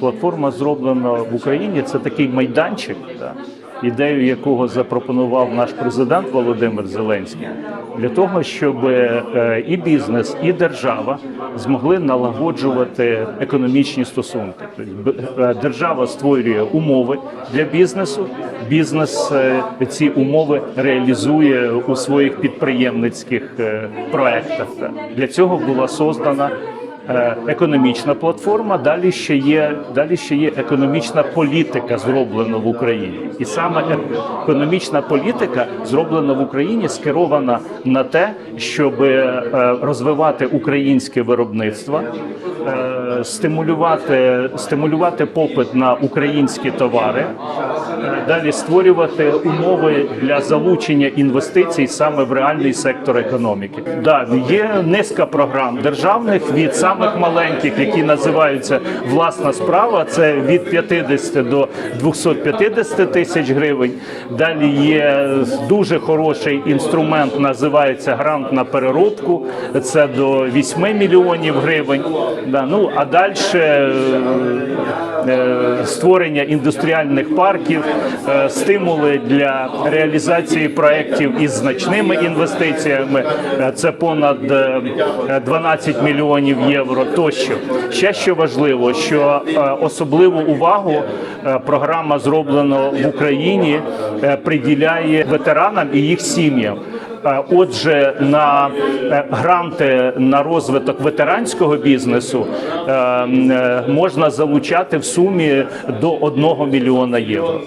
Платформа зроблена в Україні. Це такий майданчик, да, ідею якого запропонував наш президент Володимир Зеленський, для того, щоб е, і бізнес, і держава змогли налагоджувати економічні стосунки. Тобто е, держава створює умови для бізнесу. Бізнес е, ці умови реалізує у своїх підприємницьких проектах. Для цього була создана економічна платформа. Далі ще є далі ще є економічна політика, зроблена в Україні, і саме е- економічна політика зроблена в Україні, скерована на те, щоб е, розвивати українське виробництво, е, стимулювати стимулювати попит на українські товари. Е, Далі створювати умови для залучення інвестицій саме в реальний сектор економіки. Да, є низка програм державних від самих маленьких, які називаються власна справа. Це від 50 до 250 тисяч гривень. Далі є дуже хороший інструмент, називається грант на переробку. Це до 8 мільйонів гривень. Да, ну а далі створення індустріальних парків, е, стимули для реалізації проєктів із значними інвестиціями. Е, Це понад е, 12 мільйонів євро. Тощо ще що важливо, що е, особливу увагу е, програма зроблена в Україні е, приділяє ветеранам і їх сім'ям. Е, Отже, на е, гранти на розвиток ветеранського бізнесу е, можна залучати в сумі до 1 мільйона євро.